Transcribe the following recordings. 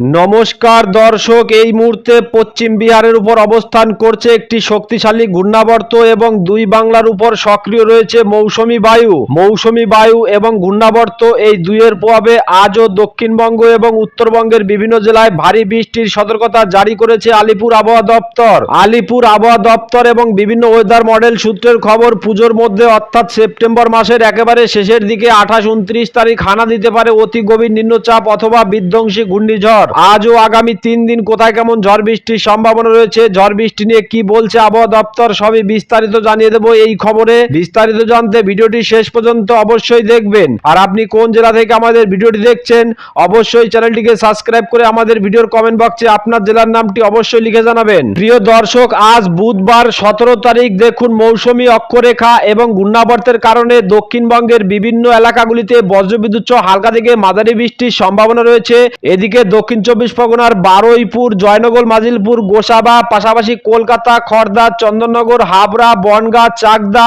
নমস্কার দর্শক, এই মুহূর্তে পশ্চিম বিহারের উপর অবস্থান করছে একটি শক্তিশালী ঘূর্ণাবর্ত এবং দুই বাংলার উপর সক্রিয় রয়েছে মৌসুমি বায়ু। মৌসুমি বায়ু এবং ঘূর্ণাবর্ত এই দুইয়ের প্রভাবে আজও দক্ষিণবঙ্গ এবং উত্তরবঙ্গের বিভিন্ন জেলায় ভারী বৃষ্টির সতর্কতা জারি করেছে আলিপুর আবহাওয়া দপ্তর। আলিপুর আবহাওয়া দপ্তর এবং বিভিন্ন ওয়েদার মডেল সূত্রের খবর, পুজোর মধ্যে অর্থাৎ সেপ্টেম্বর মাসের একেবারে শেষের দিকে আঠাশ, উনত্রিশ তারিখ হানা দিতে পারে অতি গভীর নিম্নচাপ অথবা বিধ্বংসী ঘূর্ণিঝড়। আজও আগামী তিন দিন কোথায় কেমন ঝড় বৃষ্টির সম্ভাবনা রয়েছে? ঝড় বৃষ্টি নিয়ে কি বলছে আবহাওয়া দপ্তর? সবই বিস্তারিত জানিয়ে দেবো এই খবরে। বিস্তারিত জানতে ভিডিওটি শেষ পর্যন্ত অবশ্যই দেখবেন। আর আপনি কোন জেলা থেকে আমাদের ভিডিওটি দেখছেন, অবশ্যই চ্যানেলটিকে সাবস্ক্রাইব করে আমাদের ভিডিওর কমেন্ট বক্সে আপনার জেলার নামটি অবশ্যই লিখে জানাবেন। প্রিয় দর্শক, আজ বুধবার সতেরো তারিখ। দেখুন মৌসুমী অক্ষরেখা এবং ঘূর্ণাবর্তের কারণে দক্ষিণবঙ্গের বিভিন্ন এলাকাগুলিতে বজ্রবিদ্যুৎ হালকা থেকে মাঝারি বৃষ্টির সম্ভাবনা রয়েছে। এদিকে দক্ষিণ চব্বিশ পরগনার বারুইপুর, জয়নগর, মাজিলপুর, গোসাবা, পাশাপাশি কলকাতা খড়দা চন্দননগর, হাবড়া, বনগাঁ, চাকদা,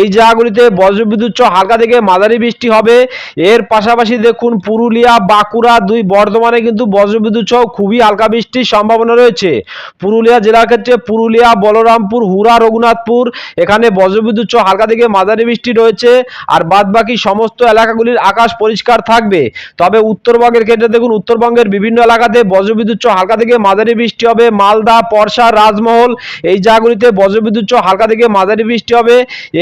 এই জায়গাগুলিতে বজ্রবিদ্যুৎ হালকা থেকে মাঝারি বৃষ্টি হবে। এর পাশাপাশি দেখুন পুরুলিয়া, বাঁকুড়া দুই বর্ধমানে কিন্তু বজ্রবিদ্যুৎ সহ খুবই হালকা বৃষ্টির সম্ভাবনা রয়েছে। পুরুলিয়া জেলার ক্ষেত্রে পুরুলিয়া, বলরামপুর হুরা রঘুনাথপুর, এখানে বজ্রবিদ্যুৎ সহ হালকা থেকে মাঝারি বৃষ্টি রয়েছে। আর বাদ বাকি সমস্ত এলাকাগুলির আকাশ পরিষ্কার থাকবে। তবে উত্তরবঙ্গের ক্ষেত্রে দেখুন, উত্তরবঙ্গের বিভিন্ন এলাকাতে বজ্রবিদ্যুৎ হালকা থেকে মাঝারি বৃষ্টি হবে। মালদা, পরশা, রাজমহল এই জায়গাগুলিতে বজ্রবিদ্যুৎ হালকা থেকে মাঝারি বৃষ্টি হবে।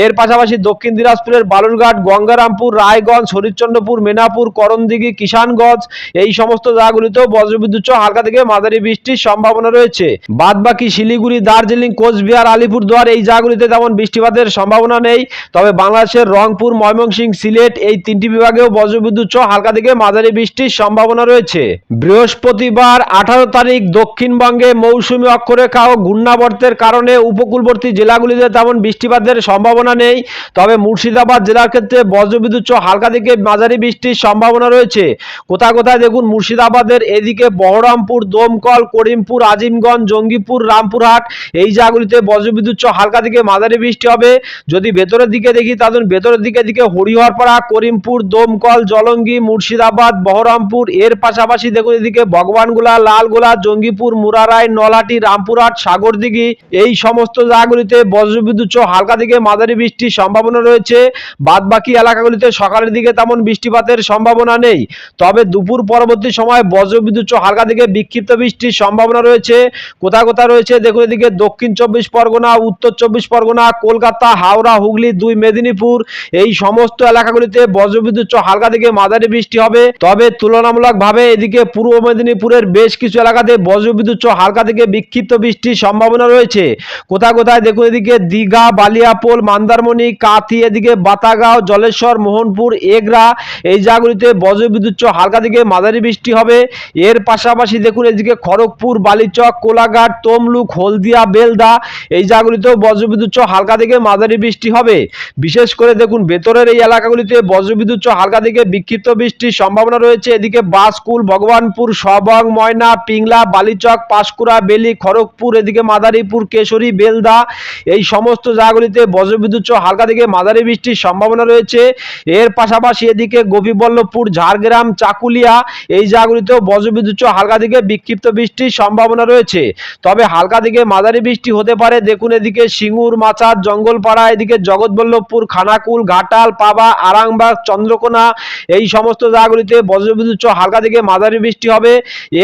এর পাশাপাশি দক্ষিণ দিনাজপুরের বালুরঘাট, গঙ্গারামপুর, রায়গঞ্জ, হরিশ্চন্দ্রপুর, মেনাপুর, করণদিঘি, কিষানগঞ্জ এই সমস্ত জায়গাগুলিতেও বজ্রবিদ্যুৎ হালকা থেকে মাঝারি বৃষ্টির সম্ভাবনা রয়েছে। বাদ বাকি শিলিগুড়ি, দার্জিলিং, কোচবিহার আলিপুর আলিপুরদুয়ার এই জায়গাগুলিতে তেমন বৃষ্টিপাতের সম্ভাবনা নেই। তবে বাংলাদেশের রংপুর, ময়মনসিংহ, সিলেট এই তিনটি বিভাগেও বজ্রবিদ্যুৎ হালকা থেকে মাঝারি বৃষ্টির সম্ভাবনা রয়েছে। বৃহস্পতিবার আঠারো তারিখ দক্ষিণবঙ্গে মৌসুমী অক্ষরেখা ও ঘূর্ণাবর্তের কারণে উপকূলবর্তী জেলাগুলিতে তেমন বৃষ্টিপাতের সম্ভাবনা নেই। তবে মুর্শিদাবাদ জেলার ক্ষেত্রে বজ্রবিদ্যুৎ হালকা থেকে মাঝারি বৃষ্টির সম্ভাবনা রয়েছে। কোথায় কোথায় দেখুন মুর্শিদাবাদের এদিকে বহরমপুর, দমকল, করিমপুর, আজিমগঞ্জ, জঙ্গিপুর, রামপুরহাট, এই জায়গাগুলিতে বজ্রবিদ্যুৎ হালকা থেকে মাঝারি বৃষ্টি হবে। যদি ভেতরের দিকে দেখি তাহলে ভেতরের দিকে দিকে হরিহরপাড়া, করিমপুর, দমকল, জলঙ্গি, মুর্শিদাবাদ, বহরমপুর, এর পাশাপাশি দেখুন এদিকে ভগবানগোলা লালগোলা, জঙ্গিপুর, মুরারাই নলাটি রামপুরহাট, সাগরদিঘি, এই সমস্ত জায়গাগুলিতে বজ্রবিদ্যুৎ হালকা থেকে মাঝারি বৃষ্টির সম্ভাবনা রয়েছে। বাদ বাকি এলাকাগুলিতে সকালের দিকে তেমন বৃষ্টিপাতের সম্ভাবনা নেই। তবে দুপুর পরবর্তী সময় বজ্রবিদ্যুৎ হালকা থেকে বিক্ষিপ্ত বৃষ্টির সম্ভাবনা রয়েছে। কোথায় কোথায় রয়েছে দেখুন এদিকে দক্ষিণ চব্বিশ পরগনা, উত্তর চব্বিশ পরগনা, কলকাতা, হাওড়া, হুগলি, দুই মেদিনীপুর, এই সমস্ত এলাকাগুলিতে বজ্রবিদ্যুৎ হালকা থেকে মাঝারি বৃষ্টি হবে। তবে তুলনামূলকভাবে এদিকে পূর্ব মেদিনীপুরের বেশ কিছু এলাকাতে বজ্রবিদ্যুৎ সহ হালকা থেকে বিক্ষিপ্ত বৃষ্টির সম্ভাবনা রয়েছে। কোথায় কোথায় দেখুন এদিকে দীঘা, বালিয়াপোল, মন্দারমণি, কাথি, এদিকে বাতাগাঁও, জলেশ্বর, মোহনপুর, এগরা, এই জায়গাগুলিতে বজ্রবিদ্যুৎ সহ হালকা থেকে মাঝারি বৃষ্টি হবে। এর পাশাপাশি দেখুন এদিকে খড়গপুর, বালিচক, কোলাঘাট, তমলুক, হলদিয়া, বেলদা, এই জায়গাগুলিতেও বজ্রবিদ্যুৎ সহ হালকা থেকে মাঝারি বৃষ্টি হবে। বিশেষ করে দেখুন ভেতরের এই এলাকাগুলিতে বজ্রবিদ্যুৎ সহ হালকা থেকে বিক্ষিপ্ত বৃষ্টির সম্ভাবনা রয়েছে। এদিকে বাসকুল ভগবানপুর সবং, ময়না, পিংলা, বালিচক, পাঁশকুড়া, বেলি, খড়গপুর, এদিকে মাদারীপুর, কেশরী, বেলদা, এই সমস্ত জায়গাগুলিতে বজ্রবিদ্যুৎ হালকা থেকে মাঝারি বৃষ্টির সম্ভাবনা রয়েছে। এর পাশাপাশি এদিকে গোপীবল্লভপুর, ঝাড়গ্রাম, চাকুলিয়া, এই জায়গাগুলিতেও বজ্রবিদ্যুৎ হালকা থেকে বিক্ষিপ্ত বৃষ্টির সম্ভাবনা রয়েছে। তবে হালকা থেকে মাঝারি বৃষ্টি হতে পারে। দেখুন এদিকে সিঙ্গুর, মাচার, জঙ্গলপাড়া, এদিকে জগৎবল্লভপুর, খানাকুল, ঘাটাল, পাবা, আরামবাগ, চন্দ্রকোনা, এই সমস্ত জায়গাগুলিতে বজ্রবিদ্যুৎ হালকা থেকে মাঝারি বৃষ্টি হবে।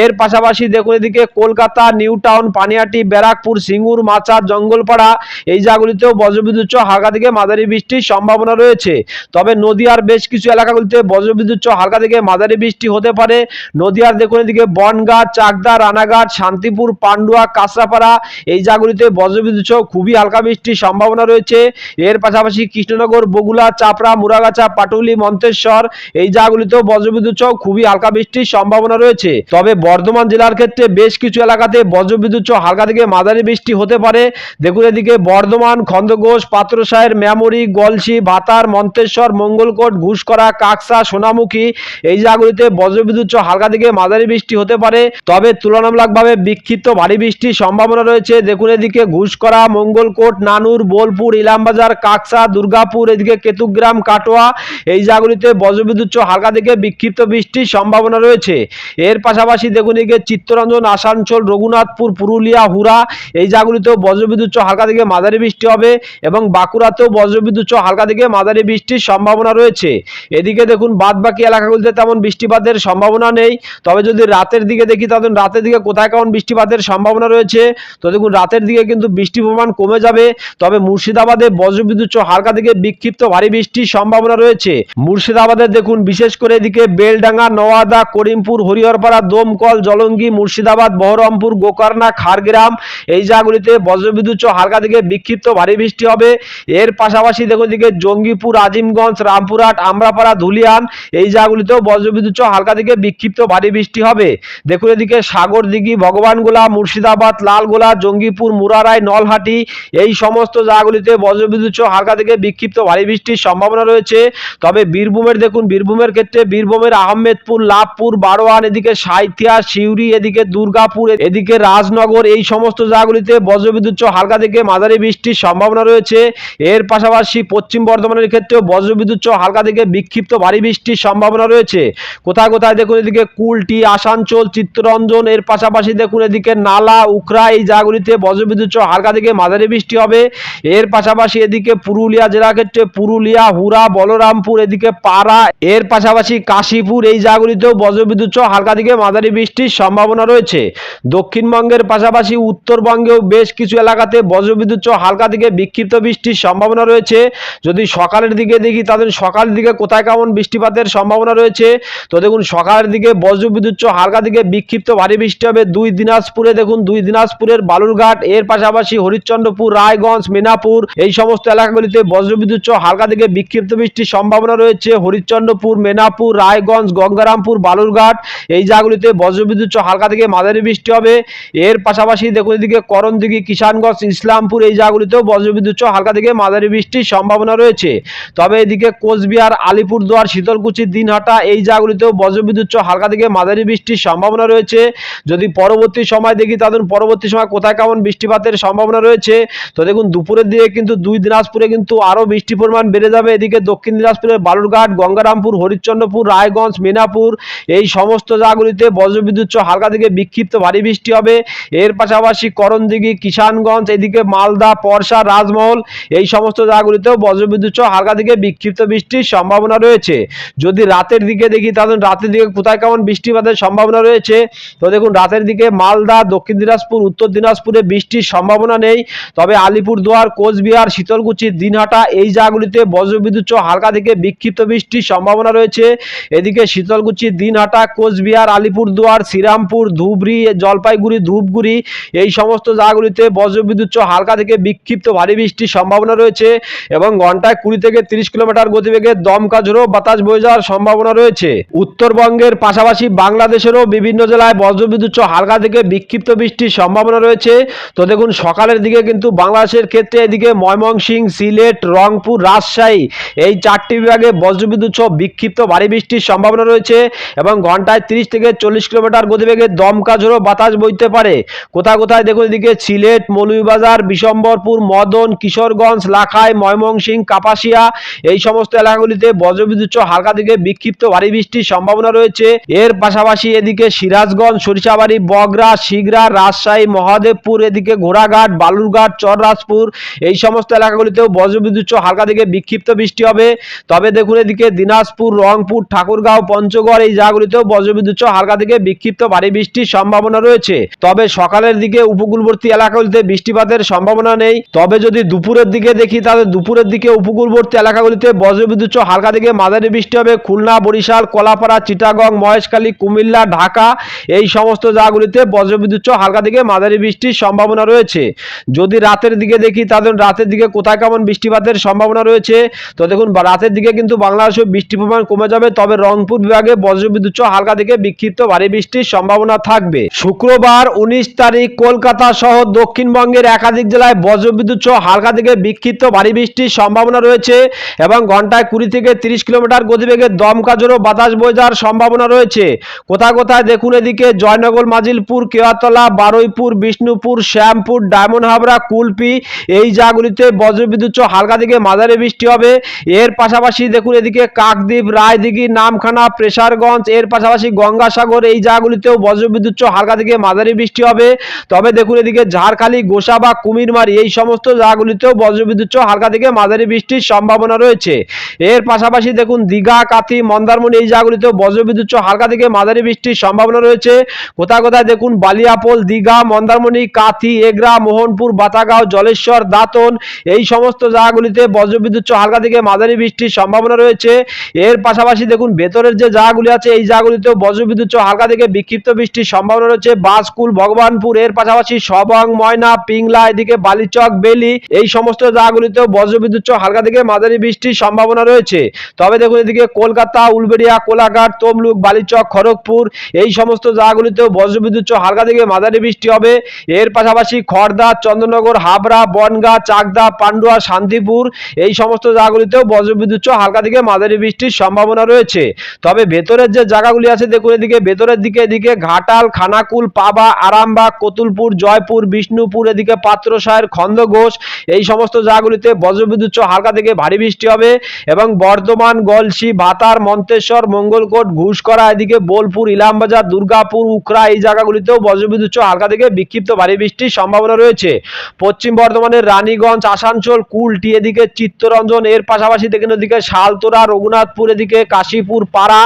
এর পাশাপাশি দেখুন এদিকে কলকাতা, নিউ টাউন পানিহাটি ব্যারাকপুর, সিঙ্গুর মাচার জঙ্গলপাড়া, এই জায়গাগুলিতেও বজ্রবিদ্যুৎ হালকা থেকে মাঝারি বৃষ্টির সম্ভাবনা রয়েছে। তবে নদীয়ার বেশ কিছু এলাকাগুলিতে বজ্রবিদ্যুৎ হালকা থেকে মাঝারি বৃষ্টি হতে পারে। নদীয়ার দেখুন এদিকে বনগাঁ, চাকদা, রানাঘাট, শান্তিপুর, পান্ডুয়া কাঁচরাপাড়া এই জায়গাগুলিতে বজ্রবিদ্যুৎ খুবই হালকা বৃষ্টির সম্ভাবনা রয়েছে। এর পাশাপাশি কৃষ্ণনগর বগুলা চাপড়া, মুরাগাছা, পাটুলি, মন্তেশ্বর, এই জায়গাগুলিতেও বজ্রবিদ্যুৎ খুবই হালকা বৃষ্টির সম্ভাবনা রয়েছে। তবে বর্ধমান জেলার ক্ষেত্রে বেশ কিছু এলাকাতে বজ্রবিদ্যুৎ সহ হালকা থেকে মাঝারি বৃষ্টি হতে পারে। দেখুন এদিকে বর্ধমান খন্দঘোষ পাত্রসায়ের মেমরি, গলসি, ভাতার, মন্তেশ্বর, মঙ্গলকোট, ঘুষকরা, কাকসা, সোনামুখী এই জায়গাগুলিতে বজ্রবিদ্যুৎ সহ হালকা থেকে মাঝারি বৃষ্টি হতে পারে। তবে তুলনামূলকভাবে বিক্ষিপ্ত ভারী বৃষ্টির সম্ভাবনা রয়েছে। দেখুন এদিকে ঘুষকরা, মঙ্গলকোট, নানুর, বোলপুর, ইলামবাজার, কাকসা, দুর্গাপুর, এদিকে কেতুগ্রাম, কাটোয়া এই জায়গাগুলিতে বজ্রবিদ্যুৎ সহ হালকা থেকে বিক্ষিপ্ত বৃষ্টির সম্ভাবনা রয়েছে। এর পাশাপাশি দেখুন এদিকে চিত্তরঞ্জন, আসানসোল, রঘুনাথপুর, পুরুলিয়া হুরা এই জায়গাগুলিতেও বজ্রবিদ্যুৎ হালকা থেকে মাঝারি বৃষ্টি হবে এবং বাঁকুড়াতেও বজ্রবিদ্যুৎ হালকা থেকে মাঝারি বৃষ্টির সম্ভাবনা রয়েছে। এদিকে দেখুন বাদ বাকি এলাকাগুলিতে তেমন বৃষ্টিপাতের সম্ভাবনা নেই। তবে যদি রাতের দিকে দেখি, তাহলে রাতের দিকে কোথায় কেমন বৃষ্টিপাতের সম্ভাবনা রয়েছে? তো দেখুন রাতের দিকে কিন্তু বৃষ্টির পরিমাণ কমে যাবে। তবে মুর্শিদাবাদে বজ্রবিদ্যুৎ হালকা থেকে বিক্ষিপ্ত ভারী বৃষ্টির সম্ভাবনা রয়েছে। মুর্শিদাবাদে দেখুন, বিশেষ করে এদিকে বেলডাঙ্গা, নওয়াদা, করিমপুর, হরিহরপাড়া দমকল, জলঙ্গি, মুর্শিদাবাদ, বহরমপুর, গোকর্ণা খারগ্রাম এই জায়গাগুলিতে বজ্রবিদ্যুৎ হালকা থেকে বিক্ষিপ্ত ভারী বৃষ্টি হবে। এর পাশাপাশি দেখুন এদিকে জঙ্গিপুর, আজিমগঞ্জ, রামপুরহাট, আমরাপাড়া, ধুলিয়ান, এই জায়গাগুলিতেও বজ্রবিদ্যুৎ হালকা থেকে বিক্ষিপ্ত ভারী বৃষ্টি হবে। দেখুন এদিকে সাগর দিঘি, ভগবানগোলা, মুর্শিদাবাদ, লালগোলা, জঙ্গিপুর, মুরারাই, নলহাটি, এই সমস্ত জায়গাগুলিতে বজ্রবিদ্যুৎ হালকা থেকে বিক্ষিপ্ত ভারী বৃষ্টির সম্ভাবনা রয়েছে। তবে বীরভূমের, দেখুন বীরভূমের ক্ষেত্রে বীরভূমের আহমেদপুর, লাভপুর, বারোয়ান, এদিকে সাইথিয়া, সিউড়ি, এদিকে দুর্গাপুর, এদিকে রাজনগর, এই সমস্ত জায়গাগুলিতে বজ্রবিদ্যুৎ হালকা থেকে মাঝারি বৃষ্টির সম্ভাবনা রয়েছে। এর পাশাপাশি পশ্চিম বর্ধমানের ক্ষেত্রেও বজ্রবিদ্যুৎ হালকা থেকে বিক্ষিপ্ত ভারী বৃষ্টির সম্ভাবনা রয়েছে। কোথায় কোথায় দেখুন এদিকে কুলটি, আসানসোল, চিত্তরঞ্জন, এর পাশাপাশি দেখুন এদিকে নালা উখরা এই জায়গাগুলিতে বজ্রবিদ্যুৎ হালকা থেকে মাঝারি বৃষ্টি হবে। এর পাশাপাশি এদিকে পুরুলিয়া জেলা ক্ষেত্রে পুরুলিয়া হুরা বলরামপুর, এদিকে পাড়া, এর পাশাপাশি কাশীপুর, এই জায়গাগুলিতেও বজ্রবিদ্যুৎ হালকা থেকে মাঝারি বৃষ্টির সম্ভাবনা রয়েছে। দক্ষিণবঙ্গের পাশাপাশি উত্তরবঙ্গেও বেশ কিছু এলাকাতে বজ্রবিদ্যুৎ হালকা থেকে বিক্ষিপ্ত বৃষ্টির সম্ভাবনা রয়েছে। যদি সকালের দিকে দেখি তাদের সকালের দিকে কোথায় কেমন বৃষ্টিপাতের সম্ভাবনা রয়েছে? তো দেখুন, সকালের দিকে বজ্রবিদ্যুৎ হালকা থেকে বিক্ষিপ্ত ভারী বৃষ্টি হবে। দুই দিনাজপুরে দেখুন, দুই দিনাজপুরের বালুরঘাট, এর পাশাপাশি হরিশ্চন্দ্রপুর, রায়গঞ্জ মেনাপুর এই সমস্ত এলাকাগুলিতে বজ্রবিদ্যুৎ হালকা থেকে বিক্ষিপ্ত বৃষ্টির সম্ভাবনা রয়েছে। হরিশ্চন্দ্রপুর মেনাপুর রায়গঞ্জ, গঙ্গারামপুর, বালুরঘাট, এই জায়গাগুলিতে বজ্রবিদ্যুৎ হালকা থেকে মাঝারি বৃষ্টি হবে। এর পাশাপাশি দেখুন এদিকে করণদিঘি, কিষানগঞ্জ, ইসলামপুর এই জায়গাগুলিতেও বজ্রবিদ্যুৎ হালকা থেকে মাঝারি বৃষ্টির সম্ভাবনা রয়েছে। তবে এদিকে কোচবিহার, আলিপুরদুয়ার, শীতলকুচি, দিনহাটা এই জায়গাগুলিতেও বজ্রবিদ্যুৎ হালকা থেকে মাঝারি বৃষ্টির সম্ভাবনা রয়েছে। যদি পরবর্তী সময় দেখি তাদের পরবর্তী সময় কোথায় কেমন বৃষ্টিপাতের সম্ভাবনা রয়েছে? তো দেখুন দুপুরের দিকে কিন্তু দুই দিনাজপুরে কিন্তু আরও বৃষ্টির পরিমাণ বেড়ে যাবে। এদিকে দক্ষিণ দিনাজপুরের বালুরঘাট, গঙ্গারামপুর, হরিশ্চন্দ্রপুর, রায়গঞ্জ, মেনাপুর এই সমস্ত জায়গাগুলিতে বজ্রবিদ্যুৎ হালকা থেকে বিক্ষিপ্ত ভারী বৃষ্টি হবে। এর পাশাপাশি করণদিঘি, কিষানগঞ্জ, এদিকে মালদা, পরশা, রাজমহল এই সমস্ত জায়গাগুলিতেও বজ্রবিদ্যুৎ হালকা থেকে বিক্ষিপ্ত বৃষ্টির সম্ভাবনা রয়েছে। যদি রাতের দিকে দেখি তাহলে রাতের দিকে কোথায় কেমন বৃষ্টিপাতের সম্ভাবনা রয়েছে? তো দেখুন, রাতের দিকে মালদা, দক্ষিণ দিনাজপুর, উত্তর দিনাজপুরে বৃষ্টির সম্ভাবনা নেই। তবে আলিপুরদুয়ার, কোচবিহার, শীতলকুচি, দিনহাটা এই জায়গাগুলিতে বজ্রবিদ্যুৎ হালকা থেকে বিক্ষিপ্ত বৃষ্টির সম্ভাবনা রয়েছে। এদিকে শীতলকুচি, দিনহাটা, কোচবিহার আলিপুরদুয়ার, শ্রীরামপুর, ধুবড়ি, জলপাইগুড়ি, ধূপগুড়ি, এই সমস্ত জায়গাগুলিতে বজ্রবিদ্যুৎ হালকা থেকে বিক্ষিপ্ত ভারী বৃষ্টির সম্ভাবনা রয়েছে এবং ঘন্টায় কুড়ি থেকে তিরিশ কিলোমিটার গতিবেগে দমকা ঝোড়ো বাতাস বয়ে যাওয়ার সম্ভাবনা রয়েছে। উত্তরবঙ্গের পাশাপাশি বাংলাদেশেরও বিভিন্ন জেলায় বজ্রবিদ্যুৎ হালকা থেকে বিক্ষিপ্ত বৃষ্টির সম্ভাবনা রয়েছে। তো দেখুন, সকালের দিকে কিন্তু বাংলাদেশের ক্ষেত্রে এদিকে ময়মনসিং সিলেট, রংপুর, রাজশাহী এই চারটি বিভাগে বজ্রবিদ্যুৎ সহ বিক্ষিপ্ত ভারী বৃষ্টির সম্ভাবনা রয়েছে এবং ঘন্টায় তিরিশ থেকে চল্লিশ কিলোমিটার গতিবেগে দমকা ঝোড়ো বাতাস বইতে পারে। কোথায় কোথায় দেখুন এদিকে সিলেট, মৌলভীবাজার, বিশম্বরপুর, মদন, কিশোরগঞ্জ, লাখাই, ময়মনসিংহ, কাপাসিয়া, এই সমস্ত এলাকাগুলিতে বজ্রবিদ্যুৎ হালকা থেকে বিক্ষিপ্ত ভারী বৃষ্টির সম্ভাবনা রয়েছে। এর পাশাপাশি এদিকে সিরাজগঞ্জ, সরিষাবাড়ি, বগরা শিগরা রাজশাহী, মহাদেবপুর, এদিকে ঘোড়াঘাট, বালুরঘাট, চররাজপুর, এই সমস্ত এলাকাগুলিতেও বজ্রবিদ্যুৎ হালকা থেকে বিক্ষিপ্ত বৃষ্টি হবে। তবে দেখুন এদিকে দিনাজপুর, রংপুর, ঠাকুরগাঁও, পঞ্চগড় এই জায়গাগুলিতেও বজ্রবিদ্যুৎ হালকা থেকে বিক্ষিপ্ত ভারী বৃষ্টির সম্ভাবনা রয়েছে। তবে সকালের দিকে উপকূলবর্তী এলাকাগুলিতে বৃষ্টিপাতের সম্ভাবনা নেই। তবে যদি দুপুরের দিকে দেখি, তাহলে দুপুরের দিকে উপকূলবর্তী এলাকাগুলিতে বজ্রবিদ্যুৎ হালকা থেকে মাঝারি বৃষ্টি হবে। খুলনা, বরিশাল, কলাপাড়া, চিটাগং, মহেশখালী, কুমিল্লা, ঢাকা এই সমস্ত জায়গাগুলিতে বজ্রবিদ্যুৎ হালকা থেকে মাঝারি বৃষ্টির সম্ভাবনা রয়েছে। যদি রাতের দিকে দেখি, তাহলে রাতের দিকে কোথায় কেমন বৃষ্টিপাতের সম্ভাবনা রয়েছে? তো দেখুন রাতের দিকে কিন্তু বাংলাদেশে বৃষ্টির পরিমাণ কমে যাবে। তবে রংপুর বিভাগে বজ্রবিদ্যুৎ হালকা থেকে বিক্ষিপ্ত ভারী বৃষ্টির সম্ভাবনা থাকবে। শুক্রবার উনিশ তারিখ কলকাতা সহ দক্ষিণবঙ্গের একাধিক জেলায় বজ্রবিদ্যুৎ সহ হালকা থেকে বিক্ষিপ্ত ভারী বৃষ্টির সম্ভাবনা রয়েছে এবং ঘন্টায় কুড়ি থেকে তিরিশ কিলোমিটার গতিবেগে দমকা জোরো বাতাস বয়ে যাওয়ার সম্ভাবনা রয়েছে। কোথায় কোথায় দেখুন এদিকে জয়নগর, মাজিলপুর কেয়াতলা বারুইপুর, বিষ্ণুপুর, শ্যামপুর, ডায়মন্ড হাবড়া, কুলপি এই জায়গাগুলিতে বজ্রবিদ্যুৎ সহ হালকা থেকে মাঝারি বৃষ্টি হবে। এর পাশাপাশি দেখুন এদিকে কাকদ্বীপ, রায়দিঘি, নামখানা, প্রেসারগঞ্জ, এর পাশাপাশি গঙ্গাসাগর এই জায়গাগুলিতেও বজ্রবিদ্যুৎ হালকা থেকে মাঝারি বৃষ্টি হবে। তবে দেখুন এদিকে ঝাড়খালি, গোসা বা কুমিরমারি, এই সমস্ত জায়গাগুলিতেও বজ্রবিদ্যুৎ হালকা থেকে মাঝারি বৃষ্টির সম্ভাবনা রয়েছে। এর পাশাপাশি দেখুন দীঘা, কাথি, মন্দারমণি এই জায়গাগুলিতেও বজ্রবিদ্যুৎ হালকা থেকে মাঝারি বৃষ্টির সম্ভাবনা রয়েছে। কোথায় কোথায় দেখুন বালিয়াপোল, দীঘা, মন্দারমণি, কাথি, এগরা, মোহনপুর, বাতাগাঁও, জলেশ্বর, দাঁতন, এই সমস্ত জায়গাগুলিতে বজ্রবিদ্যুৎ হালকা থেকে মাঝারি বৃষ্টির সম্ভাবনা রয়েছে। এর পাশাপাশি দেখুন ভেতরের যে জায়গাগুলি আছে, এই জায়গাগুলিতেও বজ্রবিদ্যুৎ সহ হালকা থেকে বিক্ষিপ্ত বৃষ্টির সম্ভাবনা রয়েছে। বাসকুল ভগবানপুর, এর পাশাপাশি সবং, ময়না, পিংলা, এদিকে বালিচক, বেলি, এই সমস্ত জায়গাগুলিতেও বজ্রবিদ্যুৎ হালকা থেকে মাঝারি বৃষ্টির সম্ভাবনা রয়েছে। তবে দেখুন, এদিকে কলকাতা, উলবেড়িয়া, কোলাঘাট, তমলুক, বালিচক, খড়গপুর, এই সমস্ত জায়গাগুলিতেও বজ্রবিদ্যুৎ হালকা থেকে মাঝারি বৃষ্টি হবে। এর পাশাপাশি খড়দা চন্দ্রনগর, হাবড়া, বনগা, চাকদা, পান্ডুয়া, শান্তিপুর, এই সমস্ত জায়গাগুলিতেও বজ্রবিদ্যুৎ হালকা থেকে মাঝারি বৃষ্টির সম্ভাবনা রয়েছে। তবে ভেতরের যে জায়গাগুলি আছে, দেখুন, এদিকে ভেতরের দিকে, এদিকে ঘাটাল, খানাকুল, পাবা, আরামবাগ, কতুলপুর, জয়পুর, বিষ্ণুপুর, এদিকে পাত্রসায়ের খন্দঘোষ, এই সমস্ত জায়গাগুলিতে বজ্রবিদ্যুৎ হালকা থেকে ভারী বৃষ্টি হবে এবং বর্ধমান, গলসি, ভাতার, মন্তেশ্বর, মঙ্গলকোট, ঘুষকরা, এদিকে বোলপুর, ইলামবাজার, দুর্গাপুর উখরা এই জায়গাগুলিতেও বজ্রবিদ্যুৎ হালকা থেকে বিক্ষিপ্ত ভারী বৃষ্টির সম্ভাবনা রয়েছে। পশ্চিম বর্ধমানের রানীগঞ্জ, আসানসোল, কুলটি, এদিকে চিত্তরঞ্জন, এর পাশাপাশি দেখুন এদিকে শালতোরা, রঘুনাথপুর, এদিকে কাশীপুর, পাড়া,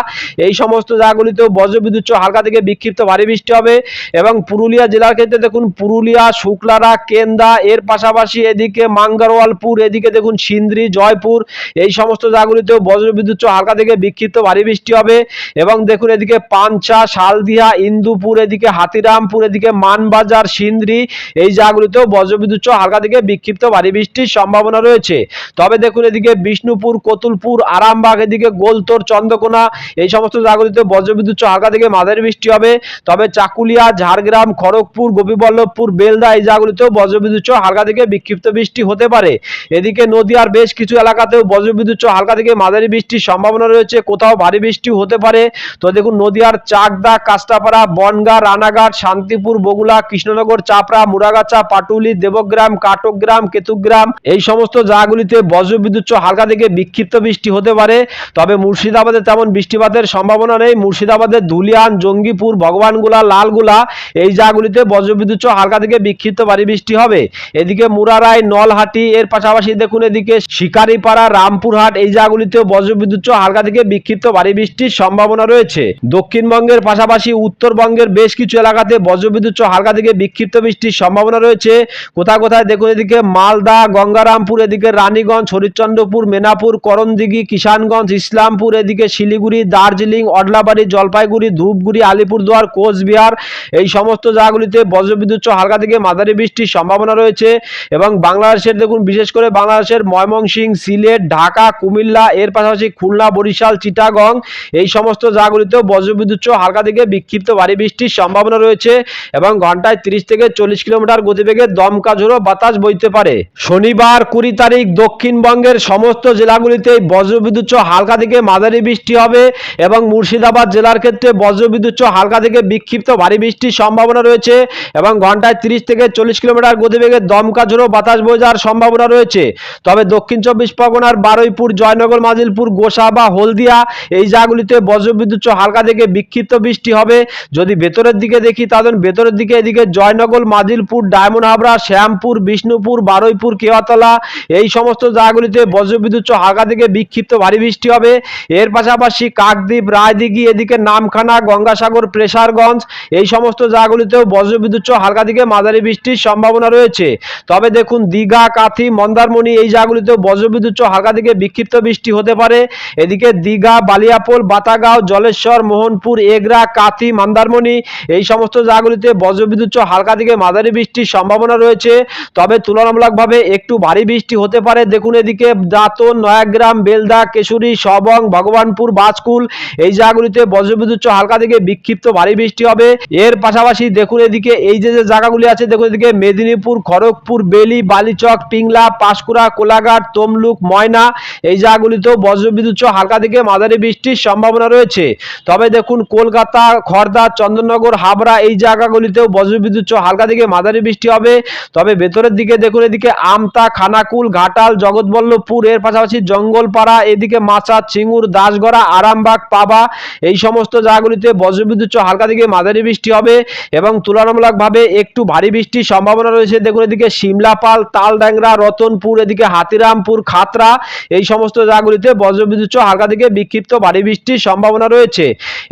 এই সমস্ত জায়গাগুলিতেও বজ্রবিদ্যুৎ হালকা থেকে বিক্ষিপ্ত ভারী বৃষ্টি হবে এবং পুরুলিয়া জেলার ক্ষেত্রে দেখুন পুরুলিয়া, শুক্লারা, কেন্দা, এর পাশাপাশি এদিকে মাঙ্গারওয়ালপুর এদিকে দেখুন সিন্দ্রি, জয়পুর, এই সমস্ত জায়গাগুলিতেও বজ্রবিদ্যুৎ হালকা থেকে বিক্ষিপ্ত ভারী বৃষ্টি হবে এবং দেখুন এদিকে পাঞ্চা শালদিয়া ইন্দুপুর, এদিকে হাতিরামপুর, এদিকে মানবাজার, সিন্দ্রি, এই জায়গাগুলিতেও বজ্রবিদ্যুৎ হালকা থেকে বিক্ষিপ্ত ভারী বৃষ্টির সম্ভাবনা রয়েছে। তবে দেখুন এদিকে বিষ্ণুপুর, কতুলপুর, আরামবাগ, এদিকে গোলতোর, চন্দ্রকোনা, এই সমস্ত জায়গাগুলিতে বজ্রবিদ্যুৎ সহ হালকা থেকে মাঝারি বৃষ্টি হবে। তবে চাকুলিয়া, ঝাড়গ্রাম, খড়গপুর, গোপীবল্লভপুর, বেলদা এই জায়গাগুলিতেও বজ্রবিদ্যুৎ হালকা থেকে বিক্ষিপ্ত বৃষ্টি হতে পারে। এদিকে নদীয়ার বেশ কিছু এলাকাতেও বজ্রবিদ্যুৎ হালকা থেকে মাঝারি বৃষ্টির সম্ভাবনা রয়েছে। কোথাও ভারী বৃষ্টি হতে পারে। তো দেখুন, নদীয়ার চাকদা কাস্টাপাড়া বনগা, রানাঘাট, শান্তিপুর বগুলা কৃষ্ণনগর, চাপড়া, মুরাগাছা, পাটুলি, দেবগ্রাম কাটকগ্রাম কেতুগ্রাম এই সমস্ত জায়গাগুলিতে বজ্রবিদ্যুৎ হালকা থেকে বিক্ষিপ্ত বৃষ্টি হতে পারে। তবে মুর্শিদাবাদে তেমন বৃষ্টিপাতের সম্ভাবনা নেই। মুর্শিদাবাদের ধুলিয়ান, জঙ্গিপুর, ভগবানগুলা, লালগুলা, এই জায়গাগুলিতে বজ্রবিদ্যুৎ হালকা থেকে বিক্ষিপ্ত ভারী বৃষ্টি হবে। এদিকে মুরারাই, নলহাটি, এর পাশাপাশি দেখুন এদিকে শিকারিপাড়া, রামপুরহাট, এই জায়গাগুলিতেও বজ্রবিদ্যুৎ হালকা থেকে বিক্ষিপ্ত ভারী বৃষ্টির সম্ভাবনা রয়েছে। দক্ষিণবঙ্গের পাশাপাশি উত্তরবঙ্গের বেশ কিছু এলাকাতে বজ্রবিদ্যুৎ হালকা থেকে বিক্ষিপ্ত বৃষ্টির সম্ভাবনা রয়েছে। কোথায় কোথায় দেখুন এদিকে মালদা, গঙ্গারামপুর, এদিকে রানীগঞ্জ, হরিশ্চন্দ্রপুর, মেনাপুর, করণদিঘি, কিষানগঞ্জ, ইসলামপুর, এদিকে শিলিগুড়ি, দার্জিলিং, অডলাবাড়ি, জলপাইগুড়ি ধূপগুড়ি আলিপুরদুয়ার, কোচবিহার, এই সমস্ত জায়গাগুলিতে বজ্রবিদ্যুৎ হালকা থেকে মাঝারি বৃষ্টির সম্ভাবনা রয়েছে এবং বাংলাদেশের দেখুন, বিশেষ করে বাংলাদেশের ময়মনসিং, সিলেট, ঢাকা, কুমিল্লা, এর পাশাপাশি খুলনা, বরিশাল, চিটাগং, এই সমস্ত জায়গাগুলিতেও বজ্রবিদ্যুৎ হালকা থেকে বিক্ষিপ্ত ভারী বৃষ্টির সম্ভাবনা রয়েছে এবং ঘন্টায় তিরিশ থেকে চল্লিশ কিলোমিটার গতিবেগে দমকা ঝোড়ো বাতাস বইতে পারে। শনিবার কুড়ি তারিখ দক্ষিণবঙ্গের সমস্ত জেলাগুলিতে বজ্রবিদ্যুৎ হালকা থেকে মাঝারি বৃষ্টি হবে এবং মুর্শিদাবাদ জেলার ক্ষেত্রে বজ্রবিদ্যুৎ হালকা থেকে বিক্ষিপ্ত ভারী বৃষ্টির সম্ভাবনা রয়েছে এবং ঘন্টায় তিরিশ থেকে চল্লিশ কিলোমিটার গতিবেগে দমকা ঝোড়ো বাতাস বয়ে যাওয়ার সম্ভাবনা রয়েছে। তবে দক্ষিণ চব্বিশ পরগনার বারুইপুর, জয়নগর, মাজিলপুর, গোসা বা হলদিয়া এই জায়গাগুলিতে বজ্রবিদ্যুৎ হালকা থেকে বিক্ষিপ্ত বৃষ্টি হবে। যদি ভেতরের দিকে দেখি তাহলে ভেতরের দিকে এদিকে জয়নগর, মাজিলপুর, ডায়মন্ড হাবড়া, শ্যামপুর, বিষ্ণুপুর, বারুইপুর, কেওয়াতলা এই সমস্ত জায়গাগুলিতে বজ্রবিদ্যুৎ হালকা থেকে বিক্ষিপ্ত ভারী বৃষ্টি হবে। এর পাশাপাশি কাকদ্বীপ, রায়দিঘি এদিকে নামখানা গঙ্গাসাগর, প্রেসারগঞ্জ, এই সমস্ত জায়গাগুলিতেও বজ্রবিদ্যুৎ হালকা থেকে মাঝারি বৃষ্টির সম্ভাবনা রয়েছে। তবে দেখুন, দীঘা, কাথি, মন্দারমণি এই জায়গাগুলিতেও বজ্রবিদ্যুৎ হালকা থেকে বিক্ষিপ্ত বৃষ্টি হতে পারে। এদিকে দীঘা, বালিয়াপোল, বাতাগাঁও, জলেশ্বর, মোহনপুর, এগরা, কাথি, মন্দারমণি এই সমস্ত জায়গাগুলিতে বজ্রবিদ্যুৎ হালকা থেকে মাঝারি বৃষ্টির সম্ভাবনা রয়েছে। তবে তুলনামূলকভাবে একটু ভারী বৃষ্টি হতে পারে। দেখুন, এদিকে দাঁতন, নয়াগ্রাম, বেলদা, কেশরী, সবং, ভগবানপুর, বাজকুল এই জায়গাগুলিতে বজ্রবিদ্যুৎ হালকা থেকে বিক্ষিপ্ত ভারী বৃষ্টি হবে। এর পাশাপাশি দেখুন এদিকে, এই যে যে জায়গাগুলি আছে, দেখুন এদিকে মেদিনীপুর, খড়গপুর, বেলি, বালিচক, পিংলা, পাঁশকুড়া, কোলাঘাট, তমলুক, ময়না, এই জায়গাগুলিতেও বজ্রবিদ্যুৎ হালকা থেকে মাঝারি বৃষ্টির সম্ভাবনা রয়েছে। তবে দেখুন কলকাতা খড়দা চন্দননগর, হাবড়া এই জায়গাগুলিতেও বজ্রবিদ্যুৎ হালকা থেকে মাঝারি বৃষ্টি হবে। তবে ভেতরের দিকে দেখুন এদিকে আমতা, খানাকুল, ঘাটাল, জগৎবল্লভপুর, এর পাশাপাশি জঙ্গলপাড়া, এদিকে মাচা চিঙ্গুর দাসগড়া, আরামবাগ, পাবা, এই সমস্ত জায়গাগুলিতে বজ্রবিদ্যুৎ হালকা থেকে মাঝারি বৃষ্টি হবে এবং তুলনামূলকভাবে একটু ভারী বৃষ্টির সম্ভাবনা রয়েছে। দেখুন এদিকে সিমলাপাল তালড্যাংরা রতনপুর, এদিকে হাতিরামপুর খাতরা এই সমস্ত জায়গাগুলিতে বজ্রবিদ্যুৎ হালকা থেকে বিক্ষিপ্ত ভারী বৃষ্টির সম্ভাবনা রয়েছে।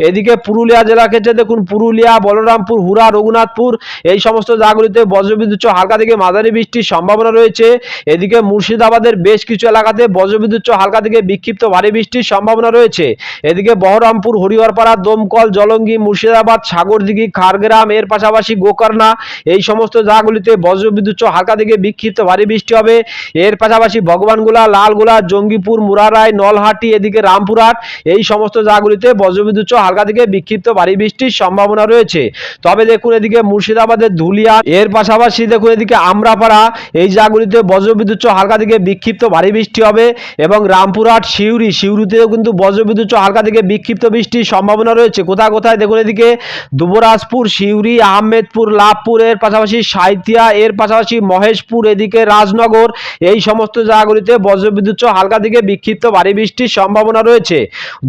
এদিকে পুরুলিয়া জেলা ক্ষেত্রে দেখুন পুরুলিয়া, বলরামপুর হুরা রঘুনাথপুর, এই সমস্ত জায়গাগুলিতে বজ্রবিদ্যুৎ হালকা থেকে মাঝারি বৃষ্টির সম্ভাবনা রয়েছে। এদিকে মুর্শিদাবাদের বেশ কিছু এলাকাতে বজ্রবিদ্যুৎ হালকা থেকে বিক্ষিপ্ত ভারী বৃষ্টির সম্ভাবনা রয়েছে। এদিকে বহরমপুর, হরিহরপাড়া দমকল, জলঙ্গি, মুর্শিদাবাদ, সাগরদিঘি, খারগ্রাম, এর পাশাপাশি গোকর্ণা, এই সমস্ত জায়গাগুলিতে বজ্রবিদ্যুৎ হালকা থেকে বিক্ষিপ্ত ভারী বৃষ্টি হবে। এর পাশাপাশি ভগবানগোলা, লালগোলা, জঙ্গিপুর মুরারায় নলহাটি, এদিকে রামপুরহাট, এই সমস্ত জায়গাগুলিতে বজ্রবিদ্যুৎ হালকা থেকে বিক্ষিপ্ত ভারী বৃষ্টির সম্ভাবনা রয়েছে। তবে দেখুন এদিকে মুর্শিদাবাদের ধুলিয়া, এর পাশাপাশি দেখুন এদিকে আমরাপাড়া, এই জায়গাগুলিতে বজ্রবিদ্যুৎ হালকা থেকে বিক্ষিপ্ত ভারী বৃষ্টি হবে এবং রামপুরহাট শিউরি শিউরিতেও কিন্তু বজ্রবিদ্যুৎ হালকা থেকে বিক্ষিপ্ত বৃষ্টির সম্ভাবনা রয়েছে। কোথায় কোথায়? দেখুন এদিকে দুবরাজপুর শিউরি আহমেদপুর, লাভপুর, এর পাশাপাশি সাঁইথিয়া, এর পাশাপাশি মহেশপুর, এদিকে রাজনগর, এই সমস্ত জায়গাগুলিতে বজ্রবিদ্যুৎ সহ হালকা থেকে বিক্ষিপ্ত ভারী বৃষ্টির সম্ভাবনা রয়েছে।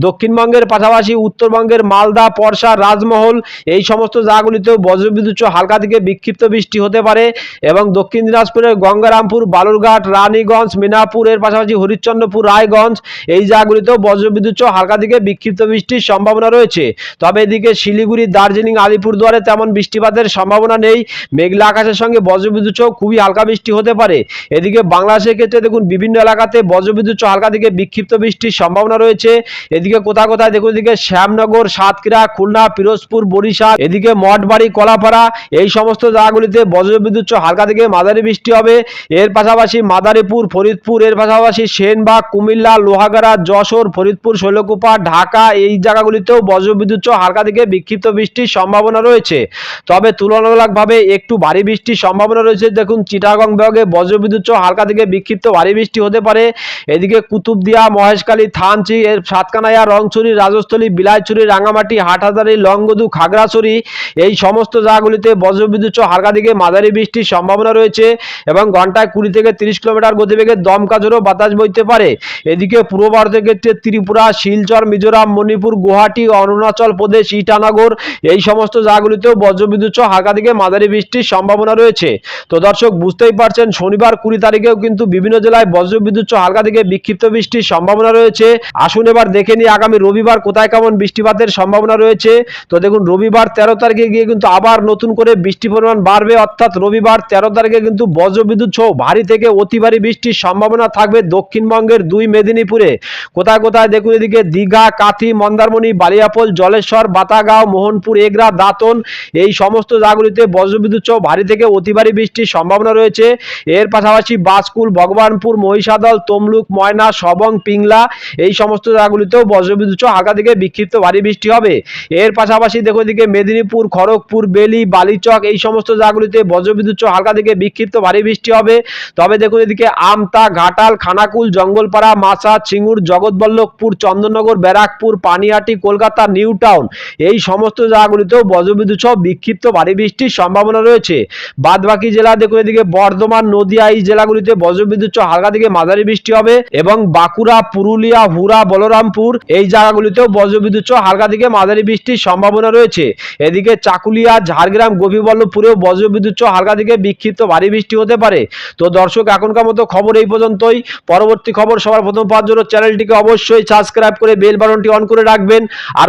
দক্ষিণবঙ্গের পাশাপাশি উত্তরবঙ্গের মালদা পরশা রাজমহল, এই সমস্ত জায়গাগুলিতেও বজ্রবিদ্যুৎ সহ হালকা থেকে বিক্ষিপ্ত বৃষ্টি হতে পারে এবং দক্ষিণ দিনাজপুরের গঙ্গারামপুর, বালুরঘাট, রানীগঞ্জ, মিনাপুর, এর পাশাপাশি হরিশ্চন্দ্রপুর, রায়গঞ্জ, এই জায়গাগুলিতেও বজ্রবিদ্যুৎ সহ হালকা থেকে বিক্ষিপ্ত বৃষ্টির সম্ভাবনা রয়েছে। তবে এদিকে শিলিগুড়ি, দার্জিলিং, আলিপুরদুয়ারে তেমন বৃষ্টিপাতের সম্ভাবনা নেই। মেঘলা আকাশের সঙ্গে বজ্রবিদ্যুৎ সহ খুবই হালকা বৃষ্টি হতে পারে। এদিকে বাংলাদেশের ক্ষেত্রে দেখুন, বিভিন্ন এলাকাতে বজ্রবিদ্যুৎ সহ হালকা থেকে বিক্ষিপ্ত বৃষ্টির সম্ভাবনা রয়েছে। এদিকে কোথায় কোথায় দেখুন, এদিকে শ্যামনগর, সাতক্ষীরা, খুলনা, পিরোজপুর, বরিশাল, এদিকে মঠবাড়ি, কলাপাড়া, এই সমস্ত জায়গাগুলিতে বজ্রবিদ্যুৎ সহ হালকা থেকে মাঝারি বৃষ্টি হবে। এর পাশাপাশি মাদারীপুর, ফরিদপুর, এর পাশাপাশি সেনবাগ, কুমিল্লা, লোহাগাড়া, যশোর, ফরিদপুর, শৈলকুপা, ঢাকা, এই জায়গাগুলিতেও বজ্রবিদ্যুৎ সহ হালকা থেকে বিক্ষিপ্ত বৃষ্টির সম্ভাবনা রয়েছে। তবে তুলনামূলকভাবে একটু ভারী বৃষ্টির সম্ভাবনা রয়েছে। দেখুন, চিটাগং বিভাগে বজ্রবিদ্যুৎ সহ হালকা থেকে বিক্ষিপ্ত ভারী বৃষ্টি হতে পারে। এদিকে কুতুবদিয়া, মহেশখালী, থানচি, এর সাতকানাইয়া, রংছড়ি, রাজস্থলী, বিলাইছড়ি রাঙামাটি হাটহাজারি, লংগদু, খাগড়াছড়ি এই সমস্ত জায়গাগুলিতে বজ্রবিদ্যুৎ সহ হালকা থেকে মাঝারি বৃষ্টির সম্ভাবনা রয়েছে এবং ঘন্টায় কুড়ি থেকে তিরিশ কিলোমিটার গতিবেগে দমকা জোরও বাতাস বইতে পারে। এদিকে পূর্ব ভারতের ক্ষেত্রে ত্রিপুরা, শিলচর, মিজোরাম, মণিপুর, গুয়াহাটি, অরুণাচল প্রদেশ, ইটানগর, এই সমস্ত জায়গাগুলিতেও বজ্রবিদ্যুৎ সহ হালকা থেকে মাঝারি বৃষ্টির সম্ভাবনা রয়েছে। তো দর্শক, বুঝতেই পারছেন, শনিবার কুড়ি তারিখেও কিন্তু বিভিন্ন জেলায় বজ্রবিদ্যুৎ সহ হালকা থেকে বিক্ষিপ্ত বৃষ্টির সম্ভাবনা রয়েছে। আসুন এবার দেখে নিই আগামী রবিবার কোথায় কেমন বৃষ্টিপাতের সম্ভাবনা রয়েছে। তো দেখুন, রবিবার তেরো তারিখে গিয়ে কিন্তু আবার নতুন করে বৃষ্টি পরিমাণ বাড়বে। অর্থাৎ রবিবার তেরো তারিখে কিন্তু বজ্রবিদ্যুৎ সহ ভারী থেকে অতি ভারী বৃষ্টির সম্ভাবনা থাকবে দক্ষিণবঙ্গের দুই মেদিনীপুরে। কোথায় কোথায় দেখুন এদিকে, দীঘা, কাথি, মন্দারমণি, বালিয়াপোল জলেশ্বর, বাতাগাঁও, মোহনপুর, এগরা, দাঁতন, এই সমস্ত জায়গাগুলিতে বজ্রবিদ্যুৎ সহ ভারী থেকে অতি ভারী বৃষ্টির সম্ভাবনা রয়েছে। এর পাশাপাশি বাসকুল ভগবানপুর, মহিষাদল, তমলুক, ময়না, সবং, পিংলা, এই সমস্ত জায়গাগুলিতেও বজ্রবিদ্যুৎ সহ হালকা থেকে বিক্ষিপ্ত ভারী বৃষ্টি হবে। এর পাশাপাশি দেখো এদিকে মেদিনীপুর, খড়গপুর, বেলি, বালিচক, এই সমস্ত জায়গাগুলিতে বজ্রবিদ্যুৎ সহ হালকা থেকে বিক্ষিপ্ত ভারী বৃষ্টি হবে। তবে দেখুন এদিকে আমতা, ঘাটাল, খানাকুল, জঙ্গলপাড়া মাসা চিঙ্গুর জগৎবল্লভপুর, চন্দননগর, ব্যারাকপুর, পানিহাটি, কলকাতা নিউ টাউন। এই সমস্ত জায়গাগুলিতেও বজ্রবিদ্যুৎ সহ বিক্ষিপ্ত ভারী বৃষ্টির সম্ভাবনা রয়েছে। বাদবাকি জেলা দেখুন এদিকে, বর্ধমান, নদিয়া, এই জেলাগুলিতে বজ্রবিদ্যুৎ সহ হালকা থেকে মাঝারি বৃষ্টি হবে এবং বাঁকুড়া, পুরুলিয়া হুরা বলরামপুর এই জায়গাগুলিতেও বজ্রবিদ্যুৎ সহ হালকা থেকে মাঝারি বৃষ্টির সম্ভাবনা রয়েছে। এদিকে চাকুলিয়া, ঝাড়গ্রাম, গোপীবল্লভপুরেও বজ্রবিদ্যুৎ সহ হালকা থেকে বিক্ষিপ্ত ভারী বৃষ্টি হতে পারে। তো দর্শক, এখনকার মতো খবর এই পর্যন্তই। পরবর্তী খবর সবার প্রথম পাওয়ার জন্য চ্যানেলটিকে অবশ্যই সাবস্ক্রাইব করে বেল বাটনটি অন করে রাখবেন। আর